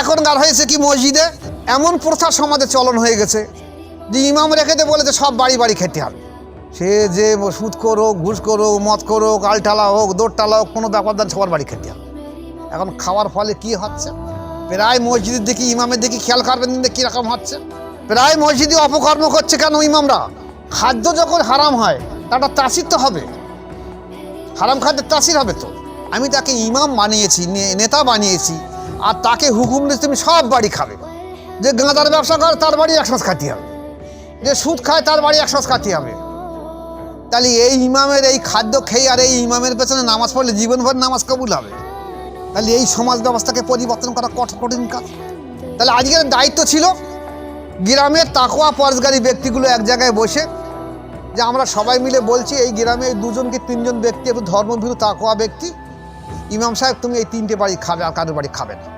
এখনকার হয়েছে কি মসজিদে? এমন প্রথা সমাজে চলন হয়ে গেছে যে ইমাম রেখেতে বলেছে সব বাড়ি বাড়ি খেতে হবে। সে যে সুদ করো ঘুষ করো মদ করো গালটালা হোক দৌড়টালা হোক, কোনো ব্যাপার না, সবার বাড়ি খেতে হবে। এখন খাওয়ার ফলে কি হচ্ছে? প্রায় মসজিদের দিকে, ইমামের দিকে খেয়াল করবেন দিন কীরকম হচ্ছে? প্রায় মসজিদে অপকর্ম করছে কেন ইমামরা? খাদ্য যখন হারাম হয় তাটা তাসির তো হবে। হারাম খাদ্যের তাসির হবে তো। আমি তাকে ইমাম বানিয়েছি নেতা বানিয়েছি। আর তাকে হুকুম দিচ্ছি তুমি সব বাড়ি খাবে। যে গাঁদার ব্যবসা করে, তার বাড়ি একসাথ খাতে হবে। যে সুদ খায়, তার বাড়ি একসাথ খাতে হবে। তাহলে এই ইমামের এই খাদ্য খেয়ে আর এই ইমামের পেছনে নামাজ পড়লে জীবনভর নামাজ কবুল হবে? তাহলে এই সমাজ ব্যবস্থাকে পরিবর্তন করা কঠ- কঠিন কাজ। তাহলে আজকের দায়িত্ব ছিল গ্রামের তাকোয়া পরজগারী ব্যক্তিগুলো এক জায়গায় বসে যে আমরা সবাই মিলে বলছি, এই গ্রামে এই দুজন কি তিনজন ব্যক্তি, একটু ধর্মভীরু তাকোয়া ব্যক্তি ইমাম সাহেব তুমি এই তিনটে বাড়ি খাবে আর কারোর বাড়ি খাবে না।